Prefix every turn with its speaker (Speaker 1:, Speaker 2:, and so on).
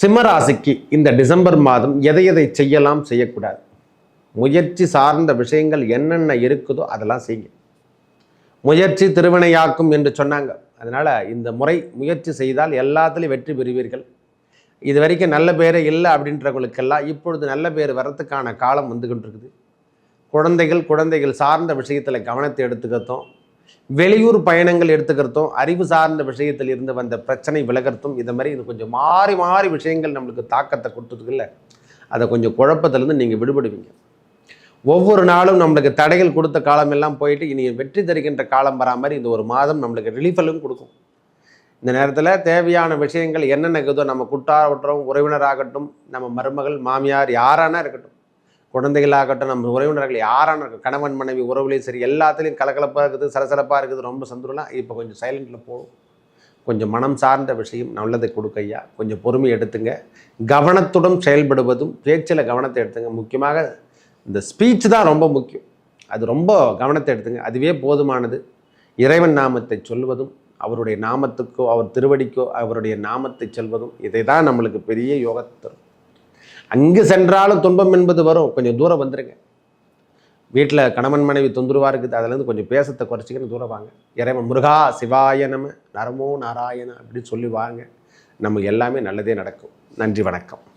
Speaker 1: சிம்மராசிக்கு இந்த டிசம்பர் மாதம் எதை எதை செய்யலாம் செய்யக்கூடாது. முயற்சி சார்ந்த விஷயங்கள் என்னென்ன இருக்குதோ அதெல்லாம் செய்யுங்க. முயற்சி திருவினையாக்கும் என்று சொன்னாங்க. அதனால் இந்த முறை முயற்சி செய்தால் எல்லாத்துலேயும் வெற்றி பெறுவீர்கள். இது வரைக்கும் நல்ல பேரே இல்லை அப்படின்றவங்களுக்கெல்லாம் இப்பொழுது நல்ல பேர் வரத்துக்கான காலம் வந்து இருக்குது குழந்தைகள் குழந்தைகள் சார்ந்த விஷயத்தில் கவனத்தை எடுத்துக்கிறதும் வெளியூர் பயணங்கள் எடுத்துக்கிறதும் அறிவு சார்ந்த விஷயத்தில் இருந்து வந்த பிரச்சனை விலகிறதும் இதை மாதிரி இது கொஞ்சம் மாறி மாறி விஷயங்கள் நம்மளுக்கு தாக்கத்தை கொடுத்ததுக்குல்ல அதை கொஞ்சம் குழப்பத்திலேருந்து நீங்கள் விடுபடுவீங்க. ஒவ்வொரு நாளும் நம்மளுக்கு தடைகள் கொடுத்த காலமெல்லாம் போயிட்டு இனி வெற்றி தருகின்ற காலம் வரா மாதிரி இந்த ஒரு மாதம் நம்மளுக்கு ரிலீஃபலும் கொடுக்கும். இந்த நேரத்தில் தேவையான விஷயங்கள் என்னென்ன இருக்குதோ நம்ம குட்டாகட்டும் உறவினராகட்டும் நம்ம மருமகள் மாமியார் யாரானா இருக்கட்டும் குழந்தைகளாகட்டும் நம்ம உறவினர்கள் யாரான கணவன் மனைவி உறவுலையும் சரி எல்லாத்துலேயும் கலகலப்பாக இருக்குது சலசலப்பாக இருக்குது ரொம்ப சந்தோஷம்லாம் இப்போ கொஞ்சம் சைலண்டில் போகும் கொஞ்சம் மனம் சார்ந்த விஷயம் நல்லதை கொடுக்கையா கொஞ்சம் பொறுமை எடுத்துங்க. கவனத்துடன் செயல்படுவதும் பேச்சில் கவனத்தை எடுத்துங்க. முக்கியமாக இந்த ஸ்பீச் தான் ரொம்ப முக்கியம். அது ரொம்ப கவனத்தை எடுத்துங்க. அதுவே போதுமானது. இறைவன் நாமத்தை சொல்வதும் அவருடைய நாமத்துக்கோ அவர் திருவடிக்கோ அவருடைய நாமத்தை சொல்வதும் இதை தான் நம்மளுக்கு பெரிய யோகத்தை தரும். அங்கு சென்றாலும் துன்பம் என்பது வரும். கொஞ்சம் தூரம் வந்துடுங்க வீட்டில் கணவன் மனைவி தொந்தரவாக இருக்குது அதுலேருந்து கொஞ்சம் பேசத்தை குறைச்சிக்கின்னு தூரம் வாங்க. இறைவன் முருகா சிவாய நம நரமோ நாராயண அப்படின்னு சொல்லி வாங்க. நமக்கு எல்லாமே நல்லதே நடக்கும். நன்றி வணக்கம்.